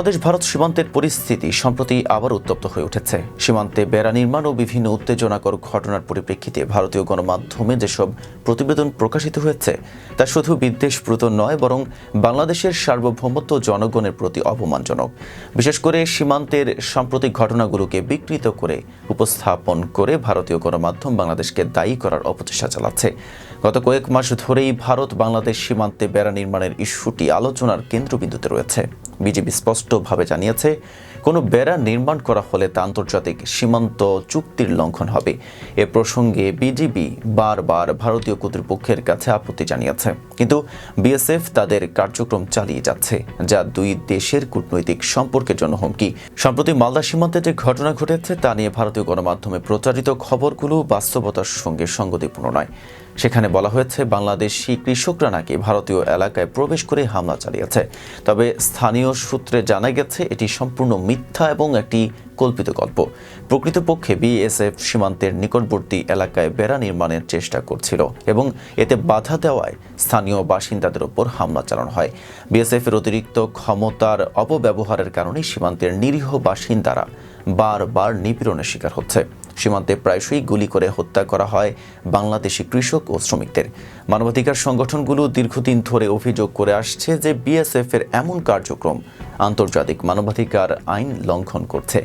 ভারত সীমান্তের পরিস্থিতি সম্প্রতি আবার উত্তপ্ত হয়ে উঠেছে। সীমান্তে বেড়া নির্মাণ ও বিভিন্ন উত্তেজনাকর ঘটনার পরিপ্রেক্ষিতে ভারতীয় গণমাধ্যমে যেসব প্রতিবেদন প্রকাশিত হয়েছে, তা শুধু বিদ্বেষপ্রুত নয়, বরং বাংলাদেশের সার্বভৌমত্ব জনগণের প্রতি অপমানজনক। বিশেষ করে সীমান্তের সাম্প্রতিক ঘটনাগুলোকে বিকৃত করে উপস্থাপন করে ভারতীয় গণমাধ্যম বাংলাদেশকে দায়ী করার অপচেষ্টা চালাচ্ছে। গত কয়েক মাস ধরেই ভারত বাংলাদেশ সীমান্তে বেড়া নির্মাণের ইস্যুটি আলোচনার কেন্দ্রবিন্দুতে রয়েছে। বিজেপি স্পষ্টভাবে জানিয়েছে, কোনো বেড়া নির্মাণ করা হলে তা আন্তর্জাতিক সীমান্ত চুক্তির লঙ্ঘন হবে। এ প্রসঙ্গে বিজিবি বারবার ভারতীয় কর্তৃপক্ষের কাছে আপত্তি জানিয়েছে। কিন্তু বিএসএফ তাদের কার্যক্রম চালিয়ে যাচ্ছে, যা দুই দেশের কূটনৈতিক সম্পর্কের জন্য হুমকি। সম্প্রতি মালদা সীমান্তে যে ঘটনা ঘটেছে, তা নিয়ে ভারতীয় গণমাধ্যমে প্রচারিত খবরগুলো বাস্তবতার সঙ্গে সঙ্গতিপূর্ণ নয়। সেখানে বলা হয়েছে, বাংলাদেশি কৃষকরা নাকি ভারতীয় এলাকায় প্রবেশ করে হামলা চালিয়েছে। তবে স্থানীয় সূত্রে জানা গেছে, এটি সম্পূর্ণ মিথ্যা এবং একটি কল্পিত গল্প। প্রকৃতপক্ষে বিএসএফ সীমান্তের নিকটবর্তী এলাকায় বেড়া নির্মাণের চেষ্টা করছিল এবং এতে বাধা দেওয়ায় স্থানীয় বাসিন্দাদের ওপর হামলা চালানো হয়। বিএসএফ এর অতিরিক্ত ক্ষমতার অপব্যবহারের কারণে সীমান্তের নিরীহ বাসিন্দারা বারবার নিপীড়নের শিকার হচ্ছে। সীমান্তে প্রায়শই গুলি করে হত্যা করা হয় বাংলাদেশি কৃষক ও শ্রমিকদের। মানবাধিকার সংগঠনগুলো দীর্ঘদিন ধরে অভিযোগ করে আসছে যে বিএসএফ এর এমন কার্যক্রম আন্তর্জাতিক মানবাধিকার আইন লঙ্ঘন করছে।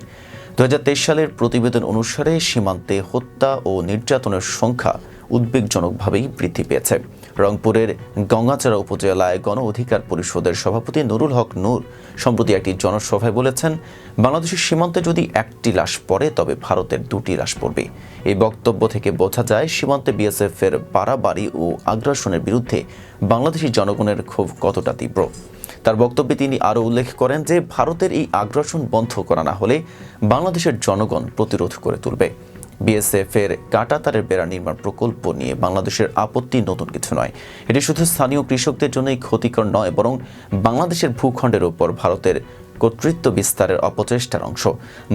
দু হাজার তেইশ সালের প্রতিবেদন অনুসারে সীমান্তে হত্যা ও নির্যাতনের সংখ্যা উদ্বেগজনকভাবেই বৃদ্ধি পেয়েছে। রংপুরের গঙ্গাচাড়া উপজেলায় গণ অধিকার পরিষদের সভাপতি নুরুল হক নূর সম্প্রতি একটি জনসভায় বলেছেন, বাংলাদেশের সীমান্তে যদি একটি লাশ পড়ে, তবে ভারতের দুটি লাশ পড়বে। এই বক্তব্য থেকে বোঝা যায়, সীমান্তে বিএসএফ এর বাড়াবাড়ি ও আগ্রাসনের বিরুদ্ধে বাংলাদেশি জনগণের ক্ষোভ কতটা তীব্র? তার বক্তব্যে তিনি আরও উল্লেখ করেন যে, ভারতের এই আগ্রাসন বন্ধ করা না হলে বাংলাদেশের জনগণ প্রতিরোধ করে তুলবে। বিএসএফ এর কাঁটাতারের বেড়া নির্মাণ প্রকল্প নিয়ে বাংলাদেশের আপত্তি নতুন কিছু নয়। এটি শুধু স্থানীয় কৃষকদের জন্যই ক্ষতিকর নয়, বরং বাংলাদেশের ভূখণ্ডের উপর ভারতের কর্তৃত্ব বিস্তারের অপচেষ্টার অংশ।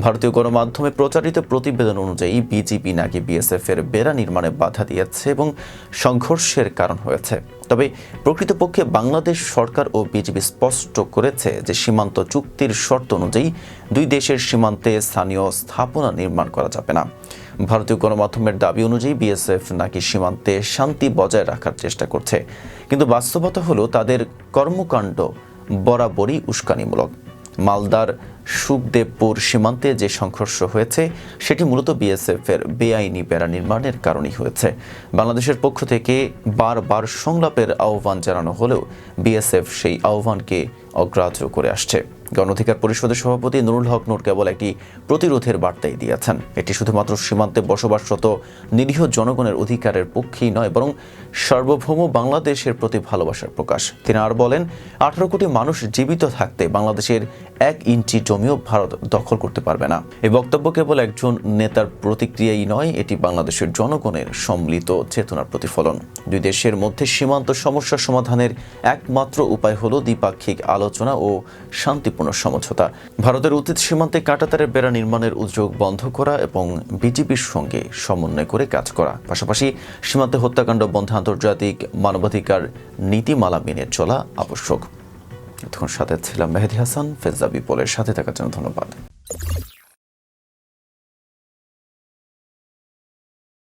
ভারতীয় গণমাধ্যমে প্রচারিত প্রতিবেদন অনুযায়ী বিজিবি নাকি বিএসএফ এর বেড়া নির্মাণে বাধা দিয়েছে এবং সংঘর্ষের কারণ হয়েছে। তবে প্রকৃতপক্ষে বাংলাদেশ সরকার ও বিজিবি স্পষ্ট করেছে যে সীমান্ত চুক্তির শর্ত অনুযায়ী দুই দেশের সীমান্তে স্থানীয় স্থাপনা নির্মাণ করা যাবে না। ভারতীয় গণমাধ্যমের দাবি অনুযায়ী বিএসএফ নাকি সীমান্তে শান্তি বজায় রাখার চেষ্টা করছে। কিন্তু বাস্তবতা হলো তাদের কর্মকাণ্ড বরাবরই উস্কানিমূলক। মালদার সুখদেবপুর সীমান্তে যে সংঘর্ষ হয়েছে, সেটি মূলত বিএসএফের বেআইনি বেড়া নির্মাণের কারণেই হয়েছে। বাংলাদেশের পক্ষ থেকে বারবার সংলাপের আহ্বান জানানো হলেও বিএসএফ সেই আহ্বানকে অগ্রাহ্য করে আসছে। গণ অধিকার পরিষদের সভাপতি নুরুল হক নূর কেবল একটি প্রতিরোধের বার্তাই দিয়েছেন। এটি শুধুমাত্র সীমান্তে বসবাসরত নিরীহ জনগণের অধিকারের পক্ষেই নয়, বরং সার্বভৌম বাংলাদেশের প্রতি ভালোবাসার প্রকাশ। তিনি আর বলেন, আঠারো কোটি মানুষ জীবিত থাকতে বাংলাদেশের এক ইঞ্চি জমিও ভারত দখল করতে পারবে না। এই বক্তব্য কেবল একজন নেতার প্রতিক্রিয়াই নয়, এটি বাংলাদেশের জনগণের সম্মিলিত চেতনার প্রতিফলন। দুই দেশের মধ্যে সীমান্ত সমস্যা সমাধানের একমাত্র উপায় হল দ্বিপাক্ষিক আলোচনা ও শান্তিপূর্ণ সমঝোতা। ভারতের উচিত সীমান্তে কাঁটাতারের বেড়া নির্মাণের উদ্যোগ বন্ধ করা এবং বিজেপির সঙ্গে সমন্বয় করে কাজ করা। পাশাপাশি সীমান্তে হত্যাকাণ্ড বন্ধে আন্তর্জাতিক মানবাধিকার নীতিমালা মেনে চলা আবশ্যক। এতক্ষণ সাথে ছিলাম মেহেদি হাসান ফেজাবি পোলের সাথে থাকার জন্য ধন্যবাদ।